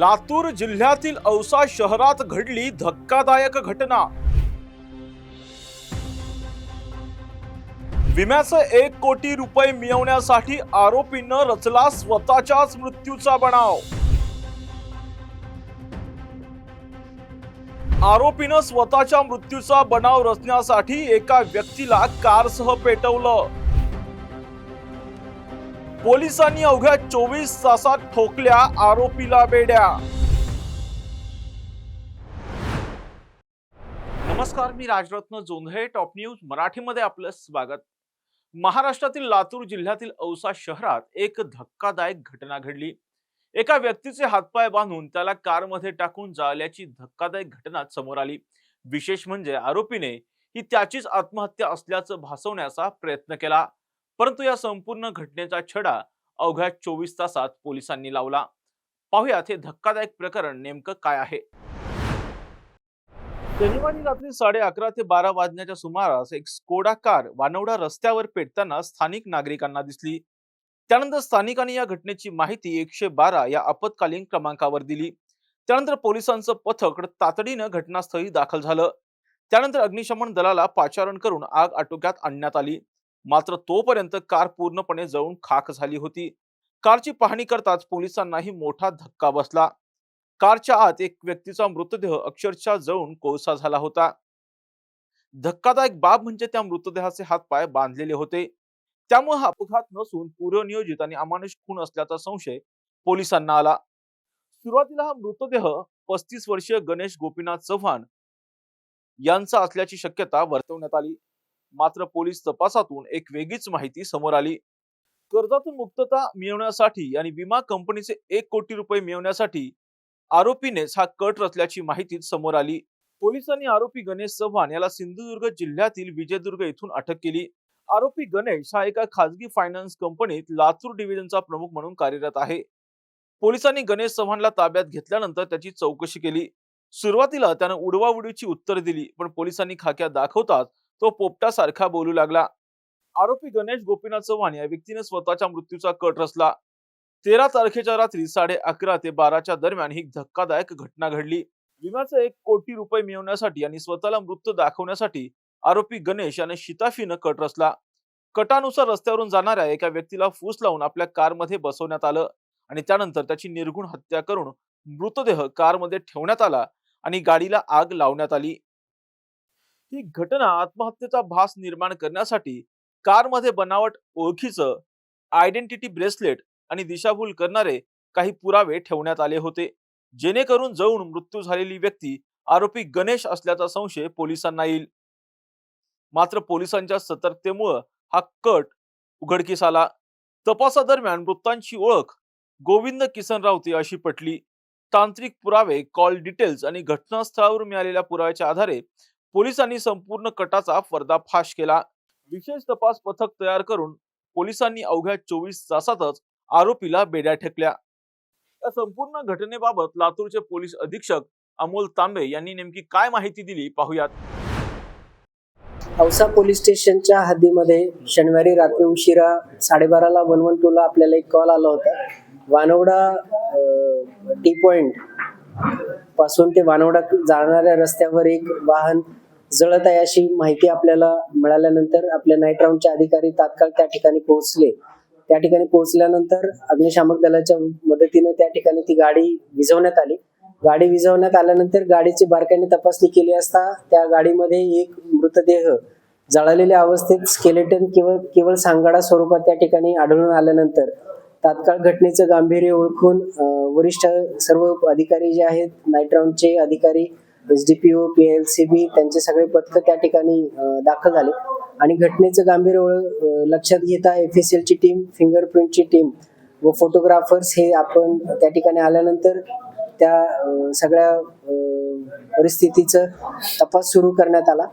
लातूर जिल्ह्यातील औसा शहरात घडली धक्कादायक घटना. विम्याचं एक कोटी रुपये मिळवण्यासाठी आरोपीनं रचला स्वतःच्याच मृत्यूचा बनाव. आरोपीनं स्वतःच्या मृत्यूचा बनाव रचण्यासाठी एका व्यक्तीला कारसह पेटवलं. पोलिसांनी अवघ्या चोवीस तासात ठोकल्या आरोपीला बेड्या. नमस्कार मी राजरत्न जोंधळे टॉप न्यूज मराठीमध्ये आपलं स्वागत. महाराष्ट्रातील लातूर जिल्ह्यातील औसा शहरात एक धक्कादायक घटना घडली. एका व्यक्तीचे हातपाय बांधून त्याला कारमध्ये टाकून जाळल्याची धक्कादायक घटना समोर आली. विशेष म्हणजे आरोपीने ही त्याचीच आत्महत्या असल्याचं भासवण्याचा प्रयत्न केला. परंतु या संपूर्ण घटनेचा छडा अवघ्या चोवीस तासात पोलिसांनी लावला. पाहुयात हे धक्कादायक प्रकरण नेमकं काय आहे. शनिवारी रात्री साडे अकरा ते बारा वाजण्याच्या सुमारास एक स्कोडा कार वानवडा रस्त्यावर पेटताना स्थानिक नागरिकांना दिसली. त्यानंतर स्थानिकांनी या घटनेची माहिती एकशे बारा या आपत्कालीन क्रमांकावर दिली. त्यानंतर पोलिसांचं पथक तातडीनं घटनास्थळी दाखल झालं. त्यानंतर अग्निशमन दलाला पाचारण करून आग आटोक्यात आणण्यात आली. मात्र तोपर्यंत कार पूर्णपणे जळून खाक झाली होती. कारची पाहणी करताच पोलिसांनाही मोठा धक्का बसला. कारच्या आत एक व्यक्तीचा मृतदेह अक्षरशः जळून कोळसा झाला होता. धक्कादायक बाब म्हणजे त्या मृतदेहाचे हातपाय बांधलेले होते. त्यामुळे हा अपघात नसून पूर्वनियोजित आणि अमानुष खून असल्याचा संशय पोलिसांना आला. सुरुवातीला हा मृतदेह पस्तीस वर्षीय गणेश गोपीनाथ चव्हाण यांचा असल्याची शक्यता वर्तवण्यात आली. मात्र पोलीस तपासातून एक वेगळीच माहिती समोर आली. कर्जातून मुक्तता मिळवण्यासाठी आणि विमा कंपनीचे एक कोटी रुपये मिळवण्यासाठी आरोपीनेच हा कट रचल्याची माहिती समोर आली. पोलिसांनी आरोपी गणेश चव्हाण याला सिंधुदुर्ग जिल्ह्यातील विजयदुर्ग येथून अटक केली. आरोपी गणेश हा एका खासगी फायनान्स कंपनीत लातूर डिव्हिजनचा प्रमुख म्हणून कार्यरत आहे. पोलिसांनी गणेश चव्हाणला ताब्यात घेतल्यानंतर त्याची चौकशी केली. सुरुवातीला त्यानं उडवाउडीची उत्तर दिली पण पोलिसांनी खाक्या दाखवताच तो पोपटासारखा बोलू लागला. आरोपी गणेश गोपीनाथ चव्हाण या व्यक्तीने स्वतःच्या मृत्यूचा कट रचला. तेरा तारखेच्या रात्री साडे अकरा ते बाराच्या दरम्यान ही धक्कादायक घटना घडली. विम्याचे एक कोटी रुपये मिळवण्यासाठी आणि स्वतःला मृत दाखवण्यासाठी आरोपी गणेश याने शिताफीनं कट रचला. कटानुसार रस्त्यावरून जाणाऱ्या एका व्यक्तीला फूस लावून आपल्या कारमध्ये बसवण्यात आलं आणि त्यानंतर त्याची निर्गुण हत्या करून मृतदेह कारमध्ये ठेवण्यात आला आणि गाडीला आग लावण्यात आली. ही घटना आत्महत्येचा भास निर्माण करण्यासाठी कारमध्ये बनावट ओळखीचं आयडेंटिटी ब्रेसलेट आणि दिशाभूल करणारे काही पुरावे ठेवण्यात आले होते. जेणेकरून जळून मृत्यू झालेली व्यक्ती आरोपी गणेश असल्याचा संशय पोलिसांना येईल. मात्र पोलिसांच्या सतर्कतेमुळं हा कट उघडकीस आला. तपासादरम्यान मृतांची ओळख गोविंद किसन रावते अशी पटली. तांत्रिक पुरावे कॉल डिटेल्स आणि घटनास्थळावर मिळालेल्या पुराव्याच्या आधारे पोलिसांनी संपूर्ण कटाचा पर्दाफाश केला. विशेष तपास पथक तयार करून पोलिसांनी अवघ्या चोवीस तासातच आरोपीला बेड्या ठेकल्या. या संपूर्ण घटनेबाबत लातूरचे पोलीस अधीक्षक अमोल तांबे यांनी नेमकी काय माहिती दिली पाहुयात. औसा पोलीस स्टेशनच्या हद्दीमध्ये शनिवारी रात्री उशिरा साडेबाराला वन वन टूला आपल्याला एक कॉल आला होता. वानवडा टी पॉइंटपासून ते वानवडा जाणाऱ्या रस्त्यावर एक वाहन जळत आहे अशी माहिती आपल्याला मिळाल्यानंतर आपल्या नाईट राऊंडचे अधिकारी तात्काळ त्या ठिकाणी पोहोचले. त्या ठिकाणी पोहोचल्यानंतर अग्निशामक दलाच्या मदतीने त्या ठिकाणी ती गाडी विझवण्यात आली. गाडी विझवण्यात आल्यानंतर गाडीची बारकाईने तपासणी केली असता त्या गाडीमध्ये एक मृतदेह जळालेल्या अवस्थेत स्केलेटन किंवा केवळ सांगाडा स्वरूपात त्या ठिकाणी आढळून आल्यानंतर तात्काळ घटनेचं गांभीर्य ओळखून वरिष्ठ सर्व अधिकारी जे आहेत नाईट राऊंडचे अधिकारी S D P O P L C B त्यांचे सगळे पथक त्या ठिकाणी दाखल झाले. आणि घटनेचं गांभीर्य लक्षात घेता एफ एस एलची टीम फिंगरप्रिंटची टीम व फोटोग्राफर्स हे आपण त्या ठिकाणी आल्यानंतर त्या सगळ्या परिस्थितीचं तपास सुरू करण्यात आला.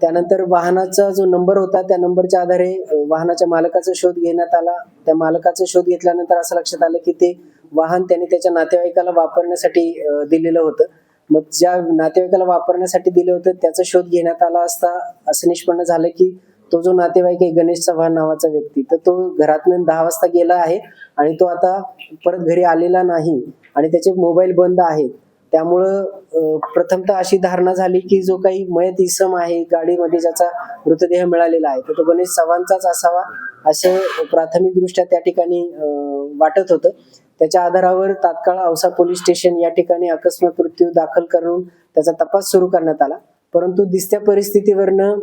त्यानंतर वाहनाचा जो नंबर होता त्या नंबरच्या आधारे वाहनाच्या मालकाचा शोध घेण्यात आला. त्या मालकाचा शोध घेतल्यानंतर असं लक्षात आलं की ते वाहन त्यांनी त्याच्या नातेवाईकाला वापरण्यासाठी दिलेलं होतं. मग ज्या नातेवाईकाला वापरण्यासाठी दिलं होतं त्याचा शोध घेण्यात आला असता. असं निष्पन्न झालं की तो जो नातेवाईक आहे गणेश चव्हाण नावाचा व्यक्ती तर तो घरातून दहा वाजता गेला आहे आणि तो आता परत घरी आलेला नाही आणि त्याचे मोबाईल बंद आहेत. त्यामुळं प्रथमतः अशी धारणा झाली की जो काही मयत इसम आहे गाडीमध्ये ज्याचा मृतदेह मिळालेला आहे तर तो गणेश चव्हाणचाच असावा. असं प्राथमिकदृष्ट्या त्या ठिकाणी वाटत होतं. त्याच्या आधारावर तात्काळ औसा पोलीस स्टेशन या ठिकाणी अकस्मात मृत्यू दाखल करून त्याचा तपास सुरू करण्यात आला. परंतु दिसत्या परिस्थितीवरनं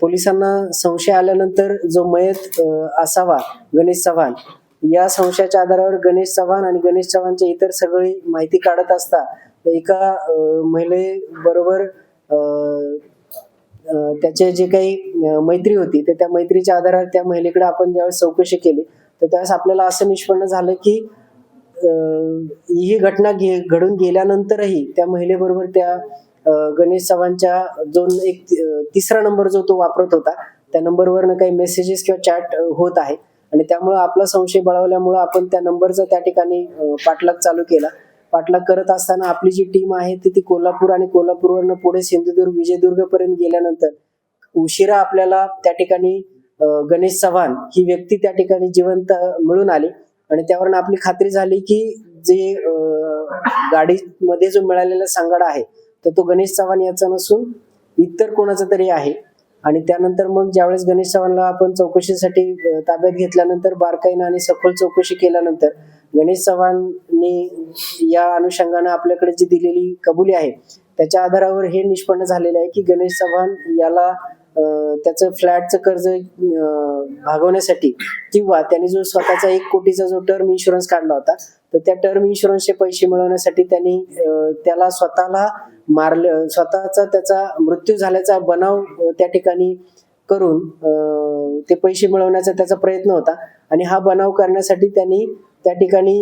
पोलिसांना संशय आल्यानंतर जो मयत असावा गणेश चव्हाण या संशयाच्या आधारावर गणेश चव्हाण आणि गणेश चव्हाणची इतर सगळी माहिती काढत असता एका महिलेबरोबर त्याचे जे काही मैत्री होती तर त्या मैत्रीच्या आधारावर त्या महिलेकडे आपण ज्यावेळेस चौकशी केली तर त्यावेळेस आपल्याला असं निष्पन्न झालं की ही घटना घे घडून गेल्यानंतरही त्या महिलेबरोबर त्या गणेश चव्हाणच्या जो एक तिसरा नंबर जो तो वापरत होता त्या नंबरवरनं काही मेसेजेस किंवा चॅट होत आहे. आणि त्यामुळं आपला संशय बळावल्यामुळं आपण त्या नंबरचा त्या ठिकाणी पाठलाग चालू केला. पाठलाग करत असताना आपली जी टीम आहे ती ती कोल्हापूर आणि कोल्हापूरवरनं पुढे सिंधुदुर्ग विजयदुर्ग पर्यंत गेल्यानंतर उशिरा आपल्याला त्या ठिकाणी गणेश चव्हाण ही व्यक्ती त्या ठिकाणी जिवंत मिळून आली. आणि त्यावरून आपली खात्री झाली की जे गाडीमध्ये जो मिळालेला सांगाडा आहे तर तो गणेश चव्हाण याचा नसून इतर कोणाचा तरी आहे. आणि त्यानंतर मग ज्यावेळेस गणेश चव्हाणला आपण चौकशीसाठी ताब्यात घेतल्यानंतर बारकाईनं आणि सखोल चौकशी केल्यानंतर गणेश चव्हाणने या अनुषंगानं आपल्याकडे जी दिलेली कबुली आहे त्याच्या आधारावर हे निष्पन्न झालेलं आहे की गणेश चव्हाण याला त्याचं फ्लॅटचं कर्ज भागवण्यासाठी किंवा त्याने जो स्वतःचा एक कोटीचा जो टर्म इन्शुरन्स काढला होता तर त्या टर्म इन्शुरन्सचे पैसे मिळवण्यासाठी त्यांनी त्याला स्वतःला मारलं स्वतःचा त्याचा मृत्यू झाल्याचा बनाव त्या ठिकाणी करून ते पैसे मिळवण्याचा त्याचा प्रयत्न होता. आणि हा बनाव करण्यासाठी त्यांनी त्या ठिकाणी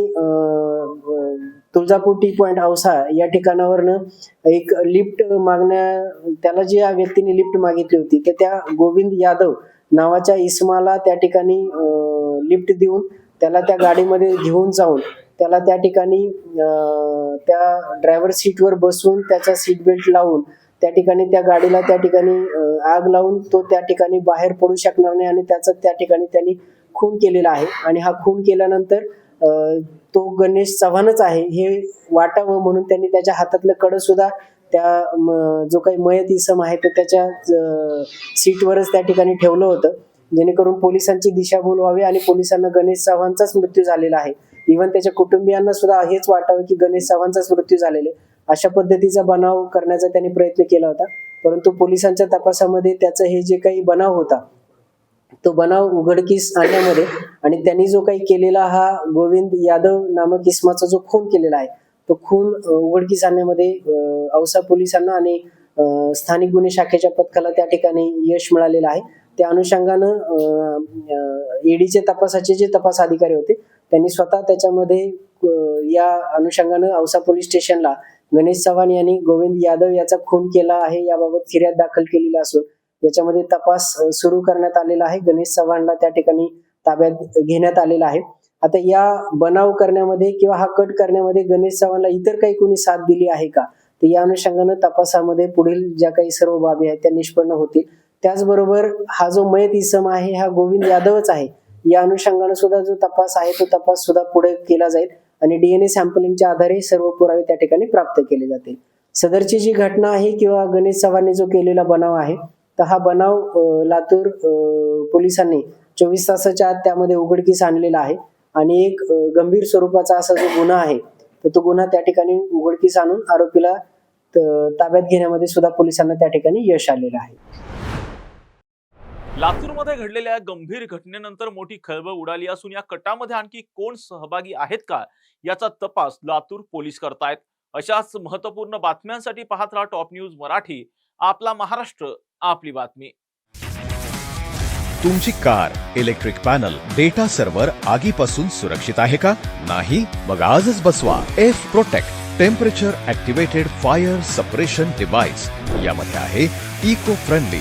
तुळजापूर टी पॉईंट हाऊसा या ठिकाणावरनं एक लिफ्ट मागण्या त्याला जी या व्यक्तीने लिफ्ट मागितली होती तर त्या गोविंद यादव नावाच्या इस्माला त्या ठिकाणी लिफ्ट देऊन त्याला त्या गाडीमध्ये घेऊन जाऊन त्याला त्या ठिकाणी त्या ड्रायव्हर सीटवर बसून त्याचा सीट बेल्ट लावून त्या ठिकाणी त्या गाडीला त्या ठिकाणी आग लावून तो त्या ठिकाणी बाहेर पडू शकणार नाही आणि त्याचा त्या ठिकाणी त्यांनी खून केलेला आहे. आणि हा खून केल्यानंतर तो गणेश चव्हाणच आहे हे वाटावं म्हणून त्यांनी त्याच्या हातातलं कडं सुद्धा त्या म- जो काही मयत इसम आहे तो त्याच्या सीटवरच त्या ठिकाणी ठेवलं होतं. जेणेकरून पोलिसांची दिशाभूल व्हावी आणि पोलिसांना गणेश चव्हाणचाच मृत्यू झालेला आहे. इव्हन त्याच्या कुटुंबियांना सुद्धा हेच वाटावं की गणेश चव्हाणचाच मृत्यू झालेला आहे. अशा पद्धतीचा बनाव करण्याचा त्यांनी प्रयत्न केला होता. परंतु पोलिसांच्या तपासामध्ये त्याचा हे जे काही बनाव होता तो बनाव उघडकीस आणण्यामध्ये आणि त्यांनी जो काही केलेला हा गोविंद यादव नामक इस्माचा जो खून केलेला आहे तो खून उघडकीस आणण्यामध्ये औसा पोलिसांना आणि स्थानिक गुन्हे शाखेच्या पथकाला त्या ठिकाणी यश मिळालेलं आहे. त्या अनुषंगानं ईडीचे तपासाचे जे तपास अधिकारी होते त्यांनी स्वतः त्याच्यामध्ये या अनुषंगानं औसा पोलीस स्टेशनला गणेश चव्हाण यांनी गोविंद यादव याचा खून केला आहे याबाबत फिर्याद दाखल केलेली असून याच्यामध्ये तपास सुरू करण्यात आलेला आहे गणेश चव्हाणला त्या ठिकाणी ताब्यात घेण्यात आलेला आहे. आता या बनाव करण्यामध्ये किंवा हा कट करण्यामध्ये गणेश चव्हाणला इतर काही कोणी साथ दिली आहे का? तर या अनुषंगानं तपासामध्ये पुढील ज्या काही सर्व बाबी आहेत त्या निष्पन्न होतील. त्याचबरोबर हा जो मयत इसम आहे हा गोविंद यादवच आहे. या अनुषंगानं सुद्धा जो तपास आहे तो तपास सुद्धा पुढे केला जाईल आणि डीएनए सॅम्पलिंगच्या आधारे सर्व पुरावे त्या ठिकाणी प्राप्त केले जातील. सदरची जी घटना आहे किंवा गणेश चव्हाणने जो केलेला बनाव आहे तर हा बनाव लातूर पोलिसांनी चोवीस तासाच्या आत त्यामध्ये उघडकीस आणलेला आहे. आणि एक गंभीर स्वरूपाचा असा जो गुन्हा आहे तर तो गुन्हा त्या ठिकाणी उघडकीस आणून आरोपीला त- ताब्यात घेण्यामध्ये सुद्धा पोलिसांना त्या ठिकाणी यश आलेलं आहे. लातूरमध्ये घडलेल्या गंभीर घटनेनंतर मोठी खळबळ उडाली असून या कटामध्ये आणखी कोण सहभागी आहेत का याचा तपास लातूर पोलीस करतायत. अशाच महत्त्वपूर्ण बातम्यांसाठी पाहत राहा टॉप न्यूज मराठी. आपला महाराष्ट्र आपली बातमी. तुमची car electric panel data server आगीपासून सुरक्षित आहे का? नाही? मग आजच बसवा. F protect temperature activated fire suppression device यामध्ये आहे eco friendly